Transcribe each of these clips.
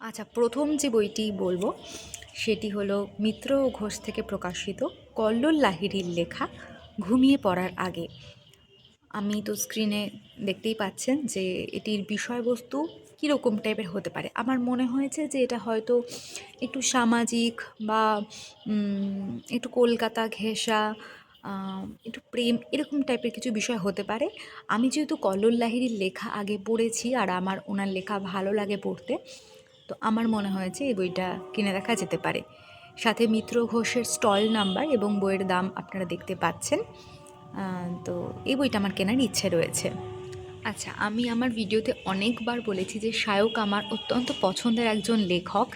আচ্ছা প্রথম যে বইটি বলব, সেটি হলো মিত্র ও ঘোষ থেকে প্রকাশিত কল্লোল লাহিড়ির লেখা, ঘুমিয়ে পড়ার আগে। আমি তো স্ক্রিনে দেখতেই পাচ্ছেন যে এটির বিষয়বস্তু কীরকম টাইপের হতে পারে। আমার মনে হয়েছে যে এটা হয়তো একটু সামাজিক বা একটু কলকাতা ঘেঁষা একটু প্রেম, এরকম টাইপের কিছু বিষয় হতে পারে। আমি যেহেতু কল্লোল লাহিড়ির লেখা আগে পড়েছি আর আমার ওনার লেখা ভালো লাগে পড়তে তো আমার মনে হয়েছে এই বইটা কিনে রাখা যেতে পারে। সাথে মিত্র ঘোষের স্টল নাম্বার এবং বইয়ের দাম আপনারা দেখতে পাচ্ছেন। তো এই বইটা আমার কেনার ইচ্ছে রয়েছে। আচ্ছা আমি আমার ভিডিওতে অনেকবার বলেছি যে শায়ক আমার অত্যন্ত পছন্দের একজন লেখক।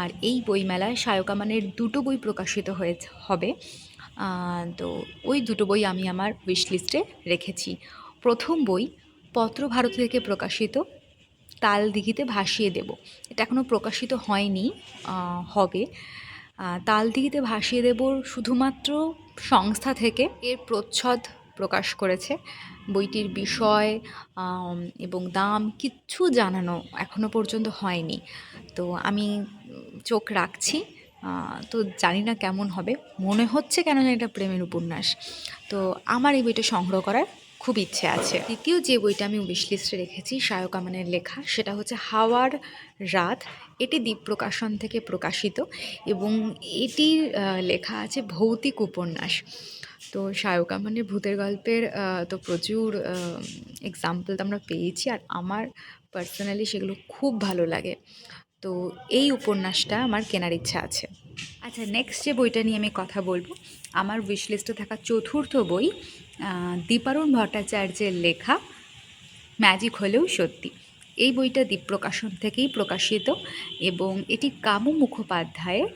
আর এই বইমেলায় শায়ক আমানের দুটো বই প্রকাশিত হয়েছে, হবে। তো ওই দুটো বই আমি আমার উইশ লিস্টে রেখেছি। প্রথম বই পত্র ভারত থেকে প্রকাশিত তাল দিঘিতে ভাসিয়ে দেব। এটা এখনও প্রকাশিত হয়নি হবে। তাল দিঘিতে ভাসিয়ে দেবর শুধুমাত্র সংস্থা থেকে। এর প্রচ্ছদ প্রকাশ করেছে। বইটির বিষয় এবং দাম কিচ্ছু জানানো এখনও পর্যন্ত হয়নি। তো আমি চোখ রাখছি। তো জানি না কেমন হবে। মনে হচ্ছে কেন এটা প্রেমের উপন্যাস। তো আমার এই বইটা সংগ্রহ করার খুব ইচ্ছে আছে। দ্বিতীয় যে বইটা আমি উইশ লিস্টে রেখেছি শায়ক আমানের লেখা, সেটা হচ্ছে হাওয়ার রাত। এটি দ্বীপ প্রকাশন থেকে প্রকাশিত এবং এটির লেখা আছে ভৌতিক উপন্যাস। তো শায়ক আমানের ভূতের গল্পের তো প্রচুর এক্সাম্পল তো আমরা পেয়েছি আর আমার পার্সোনালি সেগুলো খুব ভালো লাগে। তো এই উপন্যাসটা আমার কেনার ইচ্ছা আছে। আচ্ছা নেক্সট যে বইটা নিয়ে আমি কথা বলব, আমার উইশ লিস্টে থাকা চতুর্থ বই দীপারুণ ভট্টাচার্যের লেখা ম্যাজিক হলেও সত্যি। এই বইটা দ্বীপ প্রকাশন থেকেই প্রকাশিত এবং এটি কামু মুখোপাধ্যায়ের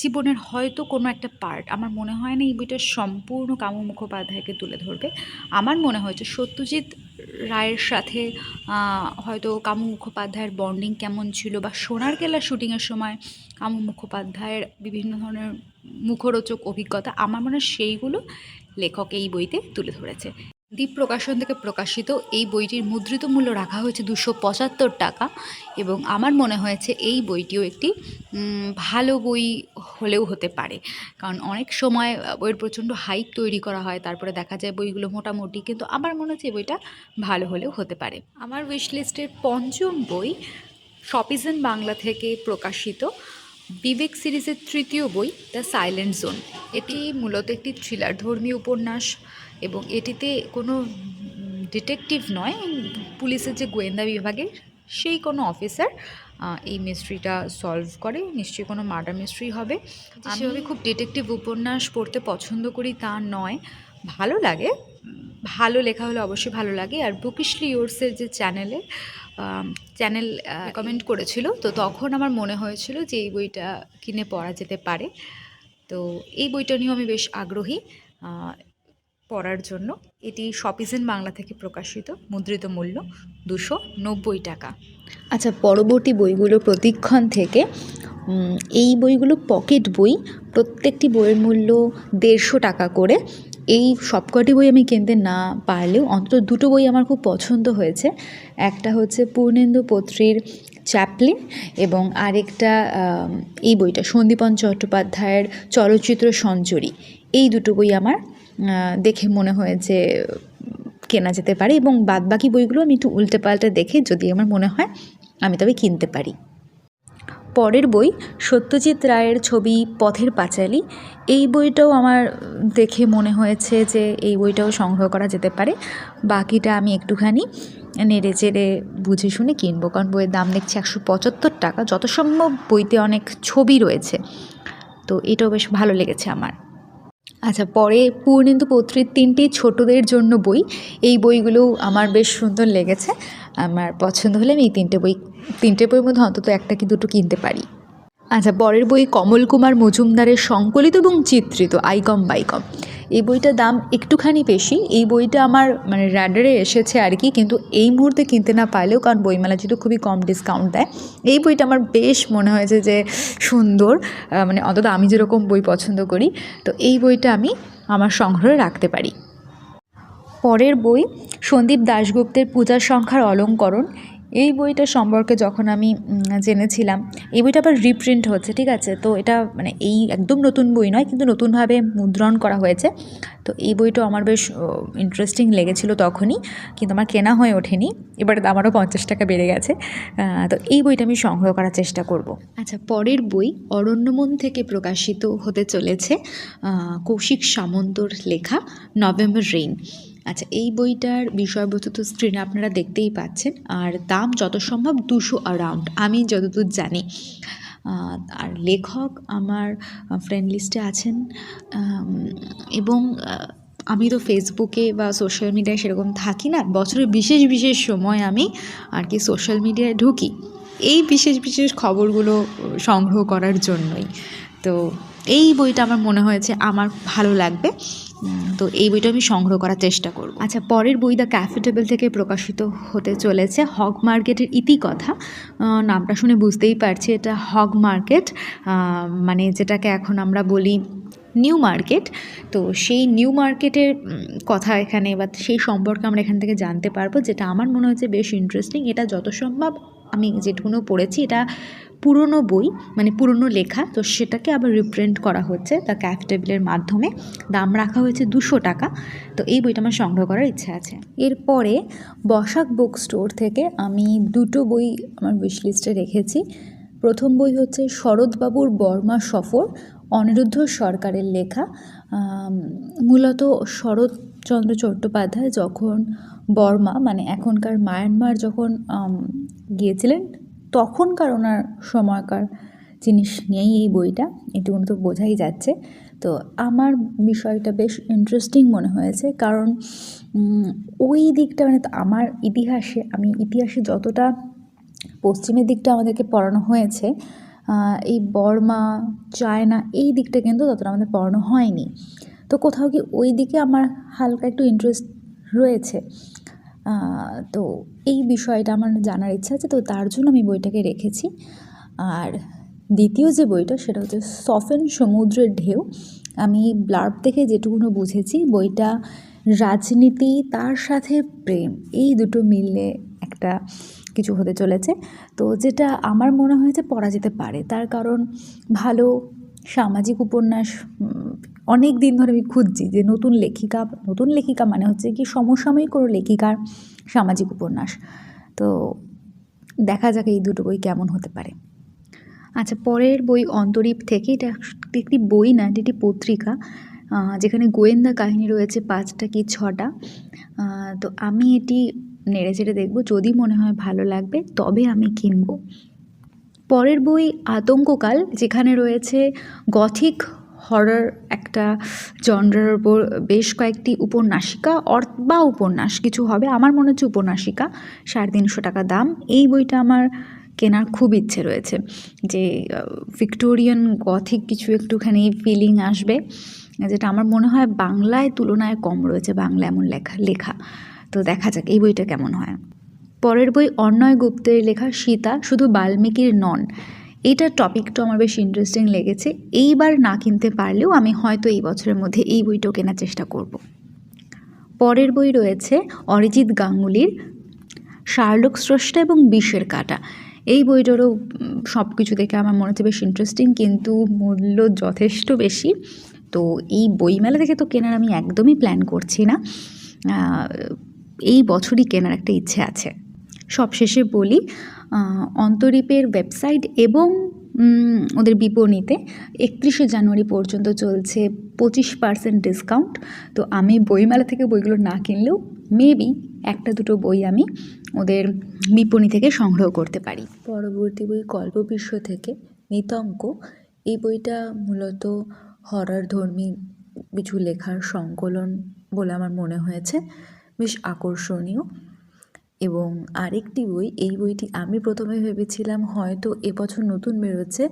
জীবনের হয়তো কোনো একটা পার্ট। আমার মনে হয় না এই বইটা সম্পূর্ণ কামু মুখোপাধ্যায়কে তুলে ধরবে। আমার মনে হয়েছে সত্যজিৎ রায়ের সাথে হয়তো কামু মুখোপাধ্যায়ের বন্ডিং কেমন ছিল বা সোনার কেল্লা শুটিংয়ের সময় কামু মুখোপাধ্যায়ের বিভিন্ন ধরনের মুখরোচক অভিজ্ঞতা, আমার মনে হয় সেইগুলো লেখক এই বইতে তুলে ধরেছে। দ্বীপ প্রকাশন থেকে প্রকাশিত এই বইটির মুদ্রিত মূল্য রাখা হয়েছে দুশো পঁচাত্তর টাকা এবং আমার মনে হয়েছে এই বইটিও একটি ভালো বই হলেও হতে পারে। কারণ অনেক সময় বইয়ের প্রচণ্ড হাইপ তৈরি করা হয়, তারপরে দেখা যায় বইগুলো মোটামুটি, কিন্তু আমার মনে হচ্ছে বইটা ভালো হলেও হতে পারে। আমার উইশ লিস্টের পঞ্চম বই শপিজন বাংলা থেকে প্রকাশিত। বিবেক সিরিজের তৃতীয় বই দ্য সাইলেন্ট জোন। এটি মূলত একটি থ্রিলার ধর্মী উপন্যাস এবং এটিতে কোনো ডিটেকটিভ নয় পুলিশের যে গোয়েন্দা বিভাগের সেই কোনো অফিসার এই মিস্ট্রিটা সলভ করে। নিশ্চয়ই কোনো মার্ডার মিস্ট্রি হবে। আমি খুব ডিটেকটিভ উপন্যাস পড়তে পছন্দ করি তা নয়। ভালো লাগে। ভালো লেখা হলে অবশ্যই ভালো লাগে। আর বুকিশলি ইয়োর্সের যে চ্যানেলে চ্যানেল কমেন্ট করেছিল। তো তখন আমার মনে হয়েছিল যে এই বইটা কিনে পড়া যেতে পারে। তো এই বইটা নিয়েও আমি বেশ আগ্রহী পড়ার জন্য। এটি শপিজেন বাংলা থেকে প্রকাশিত, মুদ্রিত মূল্য দুশো নব্বই টাকা। আচ্ছা পরবর্তী বইগুলো প্রতিক্ষণ থেকে এই বইগুলো পকেট বই, প্রত্যেকটি বইয়ের মূল্য দেড়শো টাকা করে। এই সবকটি বই আমি কিনতে না পারলেও অন্তত দুটো বই আমার খুব পছন্দ হয়েছে। একটা হচ্ছে পূর্ণেন্দু পত্রীর চ্যাপলিন এবং আরেকটা এই বইটা সন্দীপন চট্টোপাধ্যায়ের চলচ্চিত্র সঞ্চরী এই দুটো বই আমার দেখে মনে হয়েছে কেনা যেতে পারে এবং বাদবাকি বইগুলো আমি একটু উল্টে পাল্টে দেখে যদি আমার মনে হয় আমি তবে কিনতে পারি। পরের বই সত্যজিৎ রায়ের ছবি পথের পাঁচালী। এই বইটাও আমার দেখে মনে হয়েছে যে এই বইটাও সংগ্রহ করা যেতে পারে। বাকিটা আমি একটুখানি নেড়ে চেড়ে বুঝে শুনে কিনবো, কারণ বইয়ের দাম দেখছি একশো পঁচাত্তর টাকা। যত সম্ভব বইতে অনেক ছবি রয়েছে। তো এটাও বেশ ভালো লেগেছে আমার। আচ্ছা পরে পূর্ণেন্দু পত্রীর তিনটি ছোটদের জন্য বই। এই বইগুলোও আমার বেশ সুন্দর লেগেছে। আমার পছন্দ হলে আমি এই তিনটে বই, তিনটে বইয়ের মধ্যে অন্তত একটা কি দুটো কিনতে পারি। আচ্ছা পরের বই কমল কুমার মজুমদারের সংকলিত এবং চিত্রিত আইকম বাইকম এই বইটার দাম একটুখানি বেশি। এই বইটা আমার মানে র্যাডারে এসেছে আর কি, কিন্তু এই মুহূর্তে কিনতে না পারলেও, কারণ বইমেলা যেহেতু খুবই কম ডিসকাউন্ট দেয়, এই বইটা আমার বেশ মনে হয়েছে যে সুন্দর। মানে অন্তত আমি যেরকম বই পছন্দ করি, তো এই বইটা আমি আমার সংগ্রহে রাখতে পারি। পরের বই সন্দীপ দাশগুপ্তের পূজার সংখ্যার অলঙ্করণ। এই বইটা সম্পর্কে যখন আমি জেনেছিলাম, এই বইটা আবার রিপ্রিন্ট হচ্ছে, ঠিক আছে? তো এটা মানে এই একদম নতুন বই নয়, কিন্তু নতুনভাবে মুদ্রণ করা হয়েছে। তো এই বইটা আমার বেশ ইন্টারেস্টিং লেগেছিল তখনই, কিন্তু আমার কেনা হয়ে ওঠেনি। এবারে দাম আরও পঞ্চাশ টাকা বেড়ে গেছে। তো এই বইটা আমি সংগ্রহ করার চেষ্টা করব। আচ্ছা পরের বই অরণ্যমন থেকে প্রকাশিত হতে চলেছে কৌশিক সামন্তর লেখা, নভেম্বর রেইন। আচ্ছা এই বইটার বিষয়বস্তু তো স্ক্রিনে আপনারা দেখতেই পাচ্ছেন। আর দাম যত সম্ভব দুশো অ্যারাউন্ড আমি যতদূর জানি। আর লেখক আমার ফ্রেন্ড লিস্টে আছেন এবং আমি তো ফেসবুকে বা সোশ্যাল মিডিয়ায় সেরকম থাকি না। বছরের বিশেষ বিশেষ সময় আমি আর কি সোশ্যাল মিডিয়ায় ঢুকি। এই বিশেষ বিশেষ খবরগুলো সংগ্রহ করার জন্যই। তো এই বইটা আমার মনে হয়েছে আমার ভালো লাগবে। তো এই বইটা আমি সংগ্রহ করার চেষ্টা করব। আচ্ছা পরের বই দ্য ক্যাফে টেবিল থেকে প্রকাশিত হতে চলেছে হগ মার্কেটের ইতিকথা নামটা শুনে বুঝতেই পারছি এটা হগ মার্কেট মানে যেটাকে এখন আমরা বলি নিউ মার্কেট। তো সেই নিউ মার্কেটের কথা এখানে বা সেই সম্পর্কে আমরা এখান থেকে জানতে পারব যেটা আমার মনে হচ্ছে বেশ ইন্টারেস্টিং এটা যত সম্ভব আমি যেটুকুনো পড়েছি এটা পুরনো বই মানে পুরনো লেখা, তো সেটাকে আবার রিপ্রিন্ট করা হচ্ছে দ্য ক্যাফ টেবিলের মাধ্যমে। দাম রাখা হয়েছে দুশো টাকা। তো এই বইটা আমার সংগ্রহ করার ইচ্ছা আছে। এরপরে বসাক বুক স্টোর থেকে আমি দুটো বই আমার উইশ লিস্টে রেখেছি। প্রথম বই হচ্ছে শরৎবাবুর বর্মা সফর, অনিরুদ্ধ সরকারের লেখা। মূলত শরৎচন্দ্র চট্টোপাধ্যায় যখন বর্মা মানে এখনকার মায়ানমার যখন গিয়েছিলেন তখনকার ওনার সময়কার জিনিস নিয়েই এই বইটা এটুকুন তো বোঝাই যাচ্ছে। তো আমার বিষয়টা বেশ ইন্টারেস্টিং মনে হয়েছে, কারণ ওই দিকটা মানে আমার ইতিহাসে, আমি ইতিহাসে যতটা পশ্চিমের দিকটা আমাদেরকে পড়ানো হয়েছে এই বর্মা, চায়না, এই দিকটা কিন্তু ততটা আমাদের পড়ানো হয়নি। তো কোথাও কি ওই দিকে আমার হালকা একটু ইন্টারেস্ট রয়েছে? তো এই বিষয়টা আমার জানার ইচ্ছা আছে, তো তার জন্য আমি বইটাকে রেখেছি। আর দ্বিতীয় যে বইটা, সেটা হচ্ছে সফেন সমুদ্রের ঢেউ। আমি ব্লার্ব থেকে যেটুকুনো বুঝেছি, বইটা রাজনীতি, তার সাথে প্রেম, এই দুটো মিললে একটা কিছু হতে চলেছে। তো যেটা আমার মনে হয়েছে পড়া যেতে পারে, তার কারণ ভালো সামাজিক উপন্যাস অনেক দিন ধরে আমি খুঁজছি যে নতুন লেখিকা নতুন লেখিকা মানে হচ্ছে কি সমসাময়িক কোনো লেখিকার সামাজিক উপন্যাস। তো দেখা যাক এই দুটো বই কেমন হতে পারে। আচ্ছা পরের বই অন্তরীপ থেকে, এটা একটি বই না, এটি একটি পত্রিকা যেখানে গোয়েন্দা কাহিনী রয়েছে পাঁচটা কি ছটা। তো আমি এটি নেড়ে চেড়ে দেখব, যদি মনে হয় ভালো লাগবে, তবে আমি কিনবো। পরের বই আতঙ্ককাল, যেখানে রয়েছে গথিক হরর একটা জনরার ওপর বেশ কয়েকটি উপন্যাসিকা, অর, বা উপন্যাস, কিছু হবে। আমার মনে হচ্ছে উপন্যাসিকা, সাড়ে তিনশো টাকা দাম। এই বইটা আমার কেনার খুব ইচ্ছে রয়েছে যে ভিক্টোরিয়ান গথিক কিছু একটুখানি ফিলিং আসবে। যেটা আমার মনে হয় বাংলায় তুলনায় কম রয়েছে বাংলা এমন লেখা লেখা। তো দেখা যাক, এই বইটা কেমন হয়। পরের বই অর্ণয় গুপ্তের লেখা সীতা, শুধু বাল্মীকির নন। এইটার টপিকটা আমার বেশ ইন্টারেস্টিং লেগেছে। এইবার না কিনতে পারলেও আমি হয়তো এই বছরের মধ্যে এই বইটাও কেনার চেষ্টা করব। পরের বই রয়েছে অরিজিৎ গাঙ্গুলির শার্লক স্রষ্টা এবং বিষের কাটা। এই বইটারও সব কিছু দেখে আমার মনে হচ্ছে বেশ ইন্টারেস্টিং কিন্তু মূল্য যথেষ্ট বেশি। তো এই বইমেলা থেকে তো কেনার আমি একদমই প্ল্যান করছি না। এই বছরই কেনার একটা ইচ্ছে আছে। সবশেষে বলি অন্তরীপের ওয়েবসাইট এবং ওদের বিপণীতে একত্রিশে জানুয়ারি পর্যন্ত চলছে পঁচিশ পার্সেন্ট ডিসকাউন্ট তো আমি বইমেলা থেকে বইগুলো না কিনলেও মেবি একটা দুটো বই আমি ওদের বিপণী থেকে সংগ্রহ করতে পারি। পরবর্তী বই কল্পবিশ্ব থেকে নিতঙ্ক। এই বইটা মূলত হরার ধর্মী কিছু লেখার সংকলন বলে আমার মনে হয়েছে। বেশ আকর্ষণীয়। এবং আরেকটি বই, এই বইটি আমি প্রথমে ভেবেছিলাম হয়তো এবছর নতুন বেরোচ্ছে,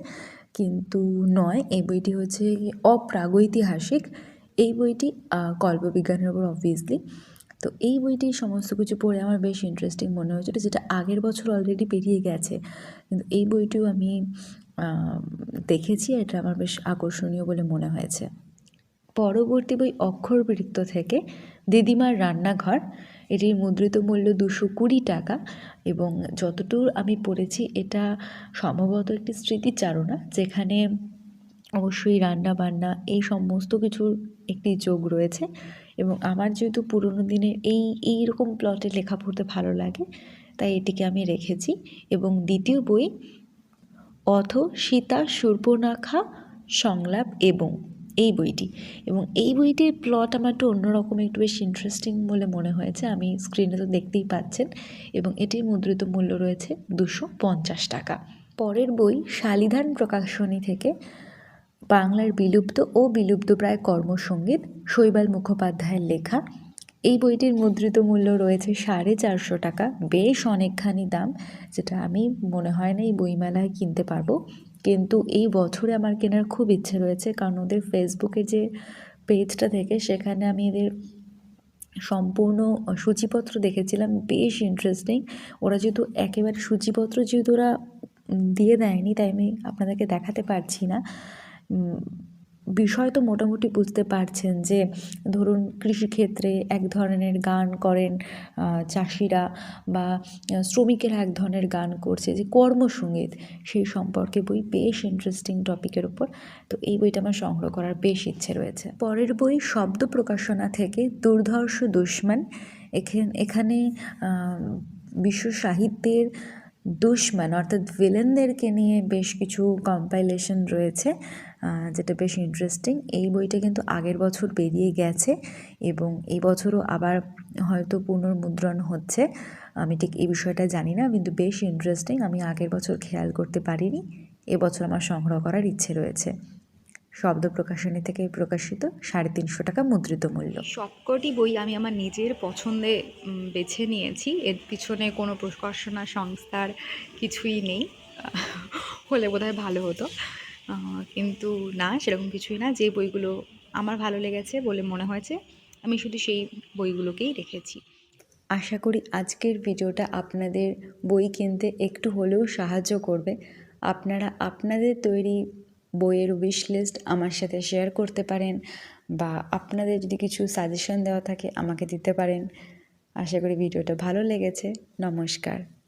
কিন্তু নয়, এই বইটি হচ্ছে অপ্রাগৈতিহাসিক। এই বইটি কল্পবিজ্ঞানের ওপর অবভিয়াসলি তো এই বইটি সমস্ত কিছু পড়ে আমার বেশ ইন্টারেস্টিং মনে হয়েছিল, যেটা আগের বছর অলরেডি পেরিয়ে গেছে। কিন্তু এই বইটিও আমি দেখেছি, এটা আমার বেশ আকর্ষণীয় বলে মনে হয়েছে। পরবর্তী বই অক্ষরবৃত্ত থেকে, দিদিমার রান্নাঘর। এটির মুদ্রিত মূল্য দুশো কুড়ি টাকা এবং যতটুকু আমি পড়েছি, এটা সম্ভবত একটি স্মৃতিচারণা যেখানে অবশ্যই রান্না বান্না এই সমস্ত কিছুর একটি যোগ রয়েছে এবং আমার যেহেতু পুরোনো দিনের এই এই রকম প্লটে লেখা পড়তে ভালো লাগে, তাই এটিকে আমি রেখেছি এবং দ্বিতীয় বই, অথ সীতা শূর্পণখা সংলাপ এবং এই বইটি। এবং এই বইটির প্লট আমার একটু অন্যরকম, একটু বেশ ইন্টারেস্টিং বলে মনে হয়েছে। আমি স্ক্রিনে তো দেখতেই পাচ্ছেন। এবং এটির মুদ্রিত মূল্য রয়েছে দুশো পঞ্চাশ টাকা। পরের বই শালিধান প্রকাশনী থেকে বাংলার বিলুপ্ত ও বিলুপ্তপ্রায় কর্মসঙ্গীত শৈবাল মুখোপাধ্যায়ের লেখা। এই বইটির মুদ্রিত মূল্য রয়েছে সাড়ে চারশো টাকা। বেশ অনেকখানি দাম, যেটা আমি মনে হয় না এই বইমেলায় কিনতে পারব। কিন্তু এই বছরে আমার কেনার খুব ইচ্ছে রয়েছে, কারণ ওদের ফেসবুকে যে পেজটা থেকে সেখানে আমি এদের সম্পূর্ণ সূচিপত্র দেখেছিলাম, বেশ ইন্টারেস্টিং ওরা যেহেতু একেবারে সূচিপত্র যেহেতু ওরা দিয়ে দেয়নি, তাই আমি আপনাদেরকে দেখাতে পারছি না। বিষয় তো মোটামুটি বুঝতে পারছেন যে, ধরুন কৃষিক্ষেত্রে এক ধরনের গান করেন চাষিরা বা শ্রমিকেরা এক ধরনের গান করছে যে কর্মসঙ্গীত সেই সম্পর্কে বই বেশ ইন্টারেস্টিং টপিকের উপর। তো এই বইটা আমার সংগ্রহ করার বেশ ইচ্ছে রয়েছে। পরের বই শব্দ প্রকাশনা থেকে দুর্ধর্ষ দুশ্মন। এখানে বিশ্ব সাহিত্যের দুশ্মন অর্থাৎ ভিলেনদেরকে নিয়ে বেশ কিছু কম্পাইলেশন রয়েছে। যেটা বেশ ইন্টারেস্টিং এই বইটা কিন্তু আগের বছর বেরিয়ে গেছে এবং এই বছরও আবার হয়তো পুনর্মুদ্রণ হচ্ছে। আমি ঠিক এই বিষয়টা জানি না, কিন্তু বেশ ইন্টারেস্টিং আমি আগের বছর খেয়াল করতে পারিনি এবছর আমার সংগ্রহ করার ইচ্ছে রয়েছে। শব্দ প্রকাশনী থেকে প্রকাশিত সাড়ে তিনশো টাকা মুদ্রিত মূল্য। সবকটি বই আমি আমার নিজের পছন্দে বেছে নিয়েছি। এর পিছনে কোনো প্রকাশনা সংস্থার কিছুই নেই, হলে বোধহয় ভালো হতো। কিন্তু না, সেরকম কিছুই না। যে বইগুলো আমার ভালো লেগেছে বলে মনে হয়েছে, আমি শুধু সেই বইগুলোকেই রেখেছি। আশা করি আজকের ভিডিওটা আপনাদের বই কিনতে একটু হলেও সাহায্য করবে। আপনারা আপনাদের তৈরি বইয়ের উইশ লিস্ট আমার সাথে শেয়ার করতে পারেন বা আপনাদের যদি কিছু সাজেশন দেওয়া থাকে আমাকে দিতে পারেন। আশা করি ভিডিওটা ভালো লেগেছে। নমস্কার।